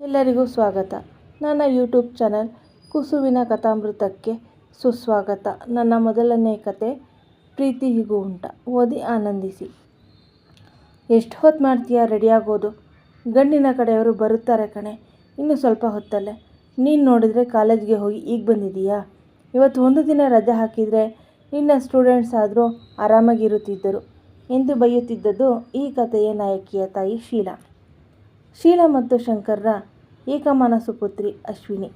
ಎಲ್ಲರಿಗೂ ಸ್ವಾಗತ. ನನ್ನ ಯೂಟ್ಯೂಬ್ ಚಾನಲ್ ಕುಸುವಿನ ಕಥಾಮೃತಕ್ಕೆ ಸುಸ್ವಾಗತ. ನನ್ನ ಮೊದಲನೇ ಕತೆ, ಪ್ರೀತಿ ಹೀಗೂ ಉಂಟ. ಓದಿ ಆನಂದಿಸಿ. ಎಷ್ಟು ಹೊತ್ತು ಮಾಡ್ತೀಯಾ? ರೆಡಿಯಾಗೋದು ಗಂಡಿನ ಕಡೆಯವರು ಬರುತ್ತಾರೆ ಕಣೆ. ಇನ್ನು ಸ್ವಲ್ಪ ಹೊತ್ತಲ್ಲೇ. ನೀನು ನೋಡಿದರೆ ಕಾಲೇಜ್ಗೆ ಹೋಗಿ ಈಗ ಬಂದಿದೀಯಾ ಇವತ್ತು ಒಂದು ದಿನ ರಜೆ ಹಾಕಿದರೆ ನಿನ್ನ ಸ್ಟೂಡೆಂಟ್ಸ್ ಆದರೂ ಆರಾಮಾಗಿರುತ್ತಿದ್ದರು ಎಂದು ಬೈಯುತ್ತಿದ್ದದ್ದು ಈ ಕಥೆಯ ನಾಯಕಿಯ ತಾಯಿ ಶೀಲಾ. ಶೀಲಾ ಮತ್ತು ಶಂಕರ್ರ ಏಕಮಾನಸು ಪುತ್ರಿ ಅಶ್ವಿನಿ.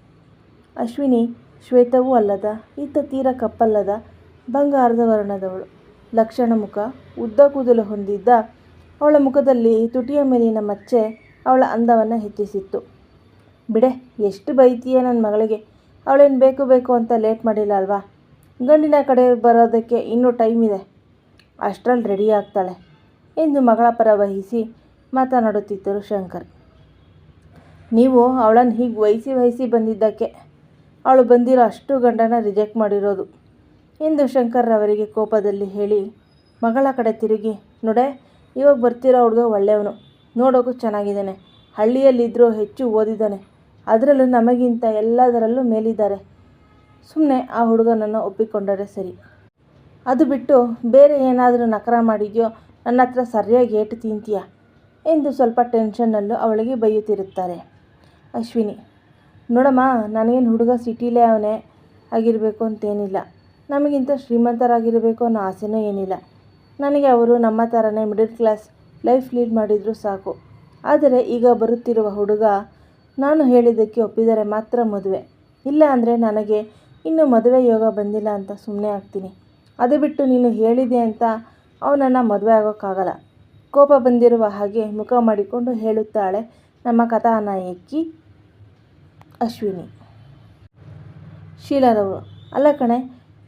ಅಶ್ವಿನಿ ಶ್ವೇತವೂ ಅಲ್ಲದ, ಇತ್ತ ತೀರ ಕಪ್ಪಲ್ಲದ, ಬಂಗಾರದ ವರ್ಣದವಳು. ಲಕ್ಷಣ ಮುಖ, ಉದ್ದ ಕೂದಲು ಹೊಂದಿದ್ದ, ಅವಳ ಮುಖದಲ್ಲಿ ತುಟಿಯ ಮೇಲಿನ ಮಚ್ಚೆ ಅವಳ ಅಂದವನ್ನು ಹೆಚ್ಚಿಸಿತ್ತು. ಬಿಡೆ, ಎಷ್ಟು ಬೈತೀಯ ನನ್ನ ಮಗಳಿಗೆ? ಅವಳೇನು ಬೇಕು ಬೇಕು ಅಂತ ಲೇಟ್ ಮಾಡಿಲ್ಲ ಅಲ್ವಾ? ಗಂಡಿನ ಕಡೆ ಬರೋದಕ್ಕೆ ಇನ್ನೂ ಟೈಮ್ ಇದೆ. ಅಷ್ಟರಲ್ಲಿ ರೆಡಿ ಆಗ್ತಾಳೆ ಎಂದು ಮಗಳ ಪರ ವಹಿಸಿ ಮಾತನಾಡುತ್ತಿದ್ದರು ಶಂಕರ್. ನೀವು ಅವಳನ್ನು ಹೀಗೆ ವಹಿಸಿ ವಹಿಸಿ ಬಂದಿದ್ದಕ್ಕೆ ಅವಳು ಬಂದಿರೋ ಅಷ್ಟು ಗಂಡನ ರಿಜೆಕ್ಟ್ ಮಾಡಿರೋದು. ಎಂದು ಶಂಕರ್ರವರಿಗೆ ಕೋಪದಲ್ಲಿ ಹೇಳಿ ಮಗಳ ಕಡೆ ತಿರುಗಿ, ನೋಡೆ, ಇವಾಗ ಬರ್ತಿರೋ ಹುಡುಗ ಒಳ್ಳೆಯವನು. ನೋಡೋಕ್ಕೂ ಚೆನ್ನಾಗಿದ್ದಾನೆ. ಹಳ್ಳಿಯಲ್ಲಿದ್ದರೂ ಹೆಚ್ಚು ಓದಿದ್ದಾನೆ. ಅದರಲ್ಲೂ ನಮಗಿಂತ ಎಲ್ಲದರಲ್ಲೂ ಮೇಲಿದ್ದಾರೆ. ಸುಮ್ಮನೆ ಆ ಹುಡುಗನನ್ನು ಒಪ್ಪಿಕೊಂಡರೆ ಸರಿ. ಅದು ಬಿಟ್ಟು ಬೇರೆ ಏನಾದರೂ ನಕರ ಮಾಡಿದ್ಯೋ? ನನ್ನ ಹತ್ರ ಸರಿಯಾಗಿ ಏಟು ತಿಂತೀಯ? ಎಂದು ಸ್ವಲ್ಪ ಟೆನ್ಷನ್ನಲ್ಲೂ ಅವಳಿಗೆ ಬೈಯುತ್ತಿರುತ್ತಾರೆ. ಅಶ್ವಿನಿ, ನೋಡಮ್ಮ ನನಗೇನು ಹುಡುಗ ಸಿಟಿಲೇ ಅವನೇ ಆಗಿರಬೇಕು ಅಂತೇನಿಲ್ಲ. ನಮಗಿಂತ ಶ್ರೀಮಂತರಾಗಿರಬೇಕು ಅನ್ನೋ ಆಸೆನೂ ಏನಿಲ್ಲ. ನನಗೆ ಅವರು ನಮ್ಮ ಥರನೇ ಮಿಡಲ್ ಕ್ಲಾಸ್ ಲೈಫ್ ಲೀಡ್ ಮಾಡಿದರೂ ಸಾಕು. ಆದರೆ ಈಗ ಬರುತ್ತಿರುವ ಹುಡುಗ ನಾನು ಹೇಳಿದ್ದಕ್ಕೆ ಒಪ್ಪಿದರೆ ಮಾತ್ರ ಮದುವೆ. ಇಲ್ಲ ಅಂದರೆ ನನಗೆ ಇನ್ನೂ ಮದುವೆ ಯೋಗ ಬಂದಿಲ್ಲ ಅಂತ ಸುಮ್ಮನೆ ಆಗ್ತೀನಿ. ಅದು ಬಿಟ್ಟು ನೀನು ಹೇಳಿದೆ ಅಂತ ಅವನನ್ನು ಮದುವೆ ಆಗೋಕ್ಕಾಗಲ್ಲ. ಕೋಪ ಬಂದಿರುವ ಹಾಗೆ ಮುಖ ಮಾಡಿಕೊಂಡು ಹೇಳುತ್ತಾಳೆ ನಮ್ಮ ಕಥಾನಾಯಕಿ ಅಶ್ವಿನಿ. ಶೀಲರವರು ಅಲ್ಲ ಕಣೆ,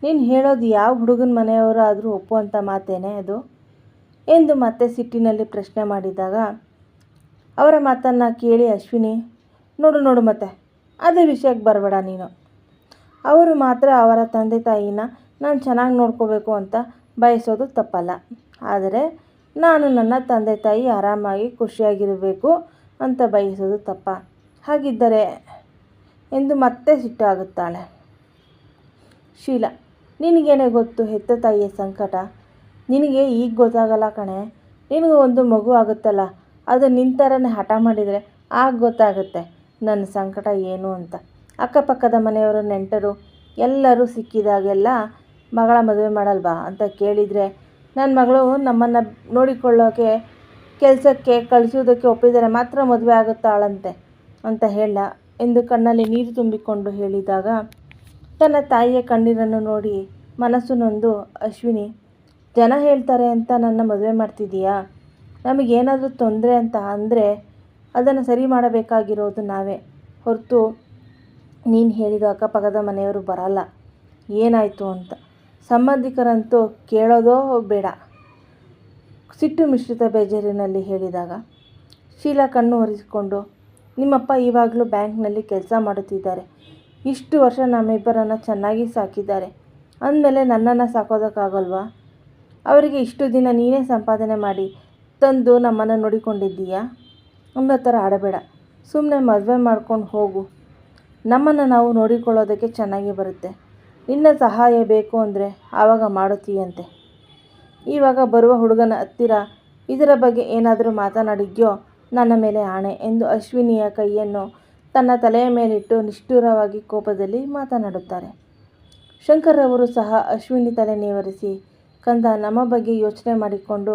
ನೀನು ಹೇಳೋದು ಯಾವ ಹುಡುಗನ ಮನೆಯವರು ಆದರೂ ಒಪ್ಪುವಂಥ ಮಾತೇನೆ ಅದು? ಎಂದು ಮತ್ತೆ ಸಿಟ್ಟಿನಲ್ಲಿ ಪ್ರಶ್ನೆ ಮಾಡಿದಾಗ, ಅವರ ಮಾತನ್ನು ಕೇಳಿ ಅಶ್ವಿನಿ, ನೋಡು ನೋಡು ಮತ್ತೆ, ಅದೇ ವಿಷಯಕ್ಕೆ ಬರಬೇಡ ನೀನು. ಅವರು ಮಾತ್ರ ಅವರ ತಂದೆ ತಾಯಿನ ನಾನು ಚೆನ್ನಾಗಿ ನೋಡ್ಕೋಬೇಕು ಅಂತ ಬಯಸೋದು ತಪ್ಪಲ್ಲ. ಆದರೆ ನಾನು ನನ್ನ ತಂದೆ ತಾಯಿ ಆರಾಮಾಗಿ ಖುಷಿಯಾಗಿರಬೇಕು ಅಂತ ಬಯಸೋದು ತಪ್ಪ. ಹಾಗಿದ್ದರೆ ಎಂದು ಮತ್ತೆ ಸಿಟ್ಟಾಗುತ್ತಾಳೆ. ಶೀಲಾ, ನಿನಗೇನೆ ಗೊತ್ತು ಹೆತ್ತ ತಾಯಿಯ ಸಂಕಟ? ನಿನಗೆ ಈಗ ಗೊತ್ತಾಗಲ್ಲ ಕಣೆ. ನಿನಗೂ ಒಂದು ಮಗು ಆಗುತ್ತಲ್ಲ, ಅದು ನಿನ್ನ ಥರನೇ ಹಠ ಮಾಡಿದರೆ ಆಗ ಗೊತ್ತಾಗುತ್ತೆ ನನ್ನ ಸಂಕಟ ಏನು ಅಂತ. ಅಕ್ಕಪಕ್ಕದ ಮನೆಯವರು ನೆಂಟರು ಎಲ್ಲರೂ ಸಿಕ್ಕಿದಾಗೆಲ್ಲ ಮಗಳ ಮದುವೆ ಮಾಡಲ್ವಾ ಅಂತ ಕೇಳಿದರೆ ನನ್ನ ಮಗಳು ನಮ್ಮನ್ನು ನೋಡಿಕೊಳ್ಳೋಕೆ, ಕೆಲಸಕ್ಕೆ ಕಳಿಸೋದಕ್ಕೆ ಒಪ್ಪಿದರೆ ಮಾತ್ರ ಮದುವೆ ಆಗುತ್ತಾಳಂತೆ ಅಂತ ಹೇಳ ಎಂದು ಕಣ್ಣಲ್ಲಿ ನೀರು ತುಂಬಿಕೊಂಡು ಹೇಳಿದಾಗ ತನ್ನ ತಾಯಿಯ ಕಣ್ಣೀರನ್ನು ನೋಡಿ ಮನಸ್ಸು ನೊಂದು, ಅಶ್ವಿನಿ, ಜನ ಹೇಳ್ತಾರೆ ಅಂತ ನನ್ನ ಮದುವೆ ಮಾಡ್ತಿದ್ದೀಯಾ? ನಮಗೇನಾದರೂ ತೊಂದರೆ ಅಂತ ಅಂದರೆ ಅದನ್ನು ಸರಿ ಮಾಡಬೇಕಾಗಿರೋದು ನಾವೇ. ಹೊರತು ನೀನು ಹೇಳಿರೋ ಅಕ್ಕಪಕ್ಕದ ಮನೆಯವರು ಬರಲ್ಲ. ಏನಾಯಿತು ಅಂತ. ಸಂಬಂಧಿಕರಂತೂ ಕೇಳೋದೋ ಬೇಡ. ಸಿಟ್ಟು ಮಿಶ್ರಿತ ಬೇಜಾರಿನಲ್ಲಿ ಹೇಳಿದಾಗ, ಶೀಲಾ ಕಣ್ಣು ಒರೆಸಿಕೊಂಡು, ನಿಮ್ಮಪ್ಪ ಇವಾಗಲೂ ಬ್ಯಾಂಕ್ನಲ್ಲಿ ಕೆಲಸ ಮಾಡುತ್ತಿದ್ದಾರೆ. ಇಷ್ಟು ವರ್ಷ ನಮ್ಮಿಬ್ಬರನ್ನು ಚೆನ್ನಾಗಿ ಸಾಕಿದ್ದಾರೆ. ಅಂದಮೇಲೆ ನನ್ನನ್ನು ಸಾಕೋದಕ್ಕಾಗಲ್ವಾ? ಅವರಿಗೆ ಇಷ್ಟು ದಿನ ನೀನೇ ಸಂಪಾದನೆ ಮಾಡಿ ತಂದು ನಮ್ಮನ್ನು ನೋಡಿಕೊಂಡಿದ್ದೀಯಾ? ಅನ್ನೋ ಥರ ಆಡಬೇಡ. ಸುಮ್ಮನೆ ಮದುವೆ ಮಾಡ್ಕೊಂಡು ಹೋಗು. ನಮ್ಮನ್ನು ನಾವು ನೋಡಿಕೊಳ್ಳೋದಕ್ಕೆ ಚೆನ್ನಾಗಿ ಬರುತ್ತೆ. ನಿನ್ನ ಸಹಾಯ ಬೇಕು ಅಂದರೆ ಆವಾಗ ಮಾಡುತ್ತೀಯಂತೆ. ಇವಾಗ ಬರುವ ಹುಡುಗನ ಹತ್ತಿರ ಇದರ ಬಗ್ಗೆ ಏನಾದರೂ ಮಾತನಾಡಿದ್ಯೋ ನನ್ನ ಮೇಲೆ ಆಣೆ ಎಂದು ಅಶ್ವಿನಿಯ ಕೈಯನ್ನು ತನ್ನ ತಲೆಯ ಮೇಲಿಟ್ಟು ನಿಷ್ಠುರವಾಗಿ ಕೋಪದಲ್ಲಿ ಮಾತನಾಡುತ್ತಾರೆ. ಶಂಕರ್ ಸಹ ಅಶ್ವಿನಿ ತಲೆ ನೇವರಿಸಿ, ಕಂದ ನಮ್ಮ ಬಗ್ಗೆ ಯೋಚನೆ ಮಾಡಿಕೊಂಡು,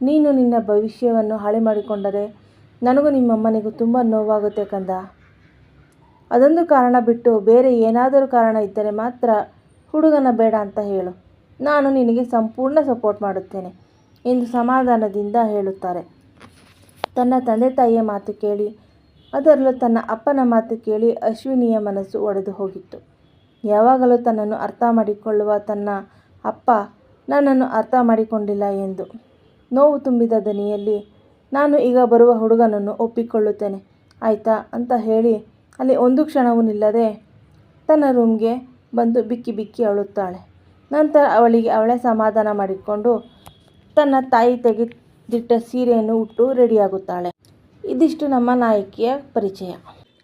ನೀನು ನಿನ್ನ ಭವಿಷ್ಯವನ್ನು ಹಾಳು ಮಾಡಿಕೊಂಡರೆ ನನಗೂ ನಿಮ್ಮಮ್ಮನಿಗೂ ತುಂಬ ನೋವಾಗುತ್ತೆ ಕಂದ. ಅದೊಂದು ಕಾರಣ ಬಿಟ್ಟು ಬೇರೆ ಏನಾದರೂ ಕಾರಣ ಇದ್ದರೆ ಮಾತ್ರ ಹುಡುಗನ ಬೇಡ ಅಂತ ಹೇಳು. ನಾನು ನಿನಗೆ ಸಂಪೂರ್ಣ ಸಪೋರ್ಟ್ ಮಾಡುತ್ತೇನೆ ಎಂದು ಸಮಾಧಾನದಿಂದ ಹೇಳುತ್ತಾರೆ. ತನ್ನ ತಂದೆ ತಾಯಿಯ ಮಾತು ಕೇಳಿ, ಅದರಲ್ಲೂ ತನ್ನ ಅಪ್ಪನ ಮಾತು ಕೇಳಿ ಅಶ್ವಿನಿಯ ಮನಸ್ಸು ಒಡೆದು ಹೋಗಿತ್ತು. ಯಾವಾಗಲೂ ತನ್ನನ್ನು ಅರ್ಥ ಮಾಡಿಕೊಳ್ಳುವ ತನ್ನ ಅಪ್ಪ ನನ್ನನ್ನು ಅರ್ಥ ಮಾಡಿಕೊಂಡಿಲ್ಲ ಎಂದು. ನೋವು ತುಂಬಿದ ದನಿಯಲ್ಲಿ, ನಾನು ಈಗ ಬರುವ ಹುಡುಗನನ್ನು ಒಪ್ಪಿಕೊಳ್ಳುತ್ತೇನೆ, ಆಯಿತಾ? ಅಂತ ಹೇಳಿ ಅಲ್ಲಿ ಒಂದು ಕ್ಷಣವೂ ನಿಲ್ಲದೆ ತನ್ನ ರೂಮ್ಗೆ ಬಂದು ಬಿಕ್ಕಿ ಬಿಕ್ಕಿ ಅಳುತ್ತಾಳೆ. ನಂತರ ಅವಳಿಗೆ ಅವಳೇ ಸಮಾಧಾನ ಮಾಡಿಕೊಂಡು ತನ್ನ ತಾಯಿ ತೆಗೆದಿಟ್ಟ ಸೀರೆಯನ್ನು ಉಟ್ಟು ರೆಡಿಯಾಗುತ್ತಾಳೆ. ಇದಿಷ್ಟು ನಮ್ಮ ನಾಯಕಿಯ ಪರಿಚಯ.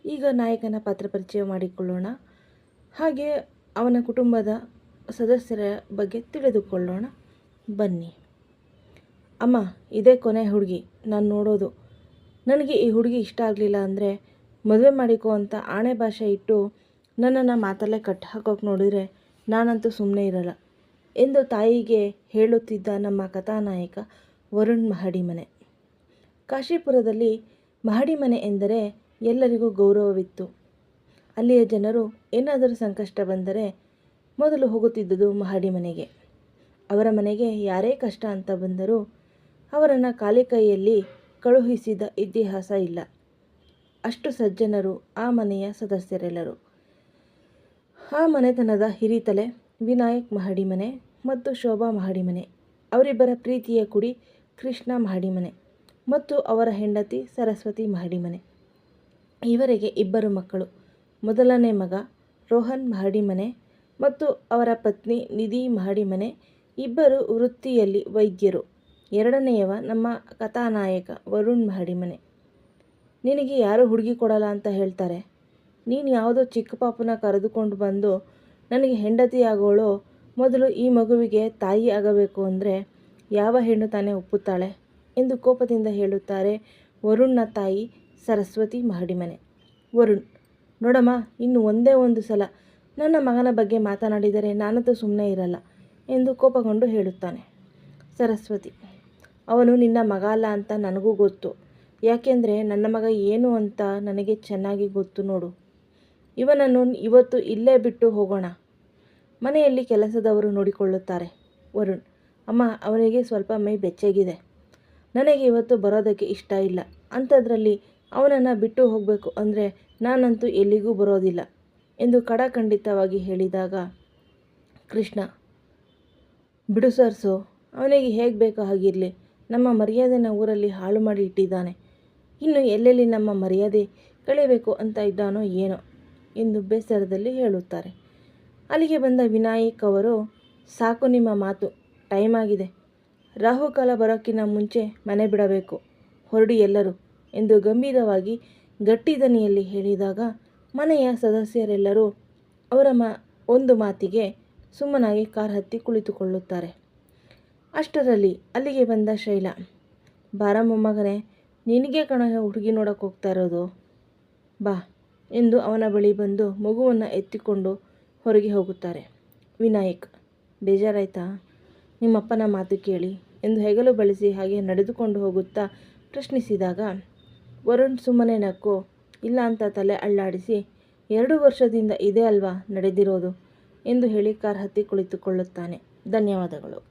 ಈಗ ನಾಯಕನ ಪಾತ್ರ ಪರಿಚಯ ಮಾಡಿಕೊಳ್ಳೋಣ. ಹಾಗೆ ಅವನ ಕುಟುಂಬದ ಸದಸ್ಯರ ಬಗ್ಗೆ ತಿಳಿದುಕೊಳ್ಳೋಣ. ಬನ್ನಿ. ಅಮ್ಮ, ಇದೇ ಕೊನೆ ಹುಡುಗಿ. ನಾನು ನೋಡೋದು. ನನಗೆ ಈ ಹುಡುಗಿ ಇಷ್ಟ ಆಗಲಿಲ್ಲ ಅಂದರೆ ಮದುವೆ ಮಾಡಿಕೋ ಅಂತ ಆಣೆ ಭಾಷೆ ಇಟ್ಟು ನನ್ನನ್ನು ಮಾತಲ್ಲೇ ಕಟ್ ಹಾಕೋಕೆ ನೋಡಿದರೆ ನಾನಂತೂ ಸುಮ್ಮನೆ ಇರಲ್ಲ ಎಂದು ತಾಯಿಗೆ ಹೇಳುತ್ತಿದ್ದ ನಮ್ಮ ಕಥಾನಾಯಕ ವರುಣ್ ಮಹಡಿಮನೆ ಕಾಶಿಪುರದಲ್ಲಿ ಮಹಡಿಮನೆ ಎಂದರೆ ಎಲ್ಲರಿಗೂ ಗೌರವವಿತ್ತು. ಅಲ್ಲಿಯ ಜನರು ಏನಾದರೂ ಸಂಕಷ್ಟ ಬಂದರೆ ಮೊದಲು ಹೋಗುತ್ತಿದ್ದುದು ಮಹಡಿ ಮನೆಗೆ. ಅವರ ಮನೆಗೆ ಯಾರೇ ಕಷ್ಟ ಅಂತ ಬಂದರೂ ಅವರನ್ನು ಕಾಲಿಕೈಯಲ್ಲಿ ಕಳುಹಿಸಿದ ಇತಿಹಾಸ ಇಲ್ಲ. ಅಷ್ಟು ಸಜ್ಜನರು ಆ ಮನೆಯ ಸದಸ್ಯರೆಲ್ಲರು. ಆ ಮನೆತನದ ಹಿರಿತಲೆ ವಿನಾಯಕ್ ಮಹಡಿಮನೆ ಮತ್ತು ಶೋಭಾ ಮಹಡಿ ಮನೆ ಅವರಿಬ್ಬರ ಪ್ರೀತಿಯ ಕುಡಿ ಕೃಷ್ಣ ಮಹಡಿ ಮನೆ ಮತ್ತು ಅವರ ಹೆಂಡತಿ ಸರಸ್ವತಿ ಮಹಡಿ ಮನೆ ಇವರಿಗೆ ಇಬ್ಬರು ಮಕ್ಕಳು. ಮೊದಲನೇ ಮಗ ರೋಹನ್ ಮಹಡಿ ಮನೆ ಮತ್ತು ಅವರ ಪತ್ನಿ ನಿಧಿ ಮಹಡಿ ಮನೆ ಇಬ್ಬರು ವೃತ್ತಿಯಲ್ಲಿ ವೈದ್ಯರು. ಎರಡನೆಯವ ನಮ್ಮ ಕಥಾನಾಯಕ ವರುಣ್ ಮಹಡಿಮನೆ. ನಿನಗೆ ಯಾರು ಹುಡುಗಿ ಕೊಡಲ್ಲ ಅಂತ ಹೇಳ್ತಾರೆ. ನೀನು ಯಾವುದೋ ಚಿಕ್ಕ ಪಾಪನ ಕರೆದುಕೊಂಡು ಬಂದು ನನಗೆ ಹೆಂಡತಿ ಆಗೋಳು, ಮೊದಲು ಈ ಮಗುವಿಗೆ ತಾಯಿ ಆಗಬೇಕು ಅಂದರೆ ಯಾವ ಹೆಣ್ಣು ತಾನೇ ಒಪ್ಪುತ್ತಾಳೆ ಎಂದು ಕೋಪದಿಂದ ಹೇಳುತ್ತಾರೆ ವರುಣ್ನ ತಾಯಿ ಸರಸ್ವತಿ ಮಹಡಿಮನೆ. ವರುಣ್, ನೋಡಮ್ಮ, ಇನ್ನು ಒಂದೇ ಒಂದು ಸಲ ನನ್ನ ಮಗನ ಬಗ್ಗೆ ಮಾತನಾಡಿದರೆ ನಾನಂತೂ ಸುಮ್ಮನೆ ಇರಲ್ಲ ಎಂದು ಕೋಪಗೊಂಡು ಹೇಳುತ್ತಾನೆ. ಸರಸ್ವತಿ, ಅವನು ನಿನ್ನ ಮಗ ಅಲ್ಲ ಅಂತ ನನಗೂ ಗೊತ್ತು. ಯಾಕೆಂದರೆ ನನ್ನ ಮಗ ಏನು ಅಂತ ನನಗೆ ಚೆನ್ನಾಗಿ ಗೊತ್ತು ನೋಡು. ಇವನನ್ನು ಇವತ್ತು ಇಲ್ಲೇ ಬಿಟ್ಟು ಹೋಗೋಣ. ಮನೆಯಲ್ಲಿ ಕೆಲಸದವರು ನೋಡಿಕೊಳ್ಳುತ್ತಾರೆ. ವರುಣ್, ಅಮ್ಮ ಅವನಿಗೆ ಸ್ವಲ್ಪ ಮೈ ಬೆಚ್ಚಗಿದೆ. ನನಗೆ ಇವತ್ತು ಬರೋದಕ್ಕೆ ಇಷ್ಟ ಇಲ್ಲ. ಅಂಥದ್ರಲ್ಲಿ ಅವನನ್ನು ಬಿಟ್ಟು ಹೋಗಬೇಕು ಅಂದರೆ ನಾನಂತೂ ಎಲ್ಲಿಗೂ ಬರೋದಿಲ್ಲ ಎಂದು ಕಡಖಂಡಿತವಾಗಿ ಹೇಳಿದಾಗ, ಕೃಷ್ಣ, ಬಿಡು ಸರ್ಸು ಅವನಿಗೆ ಹೇಗೆ ಬೇಕೋ ಹಾಗಿರಲಿ. ನಮ್ಮ ಮರ್ಯಾದೆನ ಊರಲ್ಲಿ ಹಾಳು ಮಾಡಿ ಇಟ್ಟಿದ್ದಾನೆ. ಇನ್ನು ಎಲ್ಲೆಲ್ಲಿ ನಮ್ಮ ಮರ್ಯಾದೆ ಕಳೆಯಬೇಕು ಅಂತ ಇದ್ದಾನೋ ಏನೋ ಎಂದು ಬೇಸರದಲ್ಲಿ ಹೇಳುತ್ತಾರೆ. ಅಲ್ಲಿಗೆ ಬಂದ ವಿನಾಯಕ್ ಅವರು, ಸಾಕು ನಿಮ್ಮ ಮಾತು, ಟೈಮ್ ಆಗಿದೆ. ರಾಹುಕಾಲ ಬರೋಕ್ಕಿಂತ ಮುಂಚೆ ಮನೆ ಬಿಡಬೇಕು, ಹೊರಡಿ ಎಲ್ಲರೂ ಎಂದು ಗಂಭೀರವಾಗಿ ಗಟ್ಟಿ ದನಿಯಲ್ಲಿ ಹೇಳಿದಾಗ ಮನೆಯ ಸದಸ್ಯರೆಲ್ಲರೂ ಅವರ ಮ, ಒಂದು ಮಾತಿಗೆ ಸುಮ್ಮನಾಗಿ ಕಾರ್ ಹತ್ತಿ ಕುಳಿತುಕೊಳ್ಳುತ್ತಾರೆ. ಅಷ್ಟರಲ್ಲಿ ಅಲ್ಲಿಗೆ ಬಂದ ಶೈಲ, ಬಾರಮ್ಮ ಮೊಮ್ಮಗನೇ ನಿನಗೆ ಕಣ ಹುಡುಗಿ ನೋಡೋಕೆ ಹೋಗ್ತಾ ಇರೋದು. ಬಾ. ಎಂದು ಅವನ ಬಳಿ ಬಂದು ಮಗುವನ್ನು ಎತ್ತಿಕೊಂಡು ಹೊರಗೆ ಹೋಗುತ್ತಾರೆ. ವಿನಾಯಕ್, ಬೇಜಾರಾಯ್ತಾ? ನಿಮ್ಮಪ್ಪನ ಮಾತು ಕೇಳಿ ಎಂದು ಹೆಗಲು ಬಳಸಿ ಹಾಗೆ ನಡೆದುಕೊಂಡು ಹೋಗುತ್ತಾ ಪ್ರಶ್ನಿಸಿದಾಗ, ವರುಣ್ ಸುಮ್ಮನೆ ನಕ್ಕು, ಇಲ್ಲ ಅಂತ ತಲೆ ಅಳ್ಳಾಡಿಸಿ, ಎರಡು ವರ್ಷದಿಂದ ಇದೆ ಅಲ್ವಾ ನಡೆದಿರೋದು? ಎಂದು ಹೇಳಿ ಕಾರ್ ಹತ್ತಿ ಕುಳಿತುಕೊಳ್ಳುತ್ತಾನೆ. ಧನ್ಯವಾದಗಳು.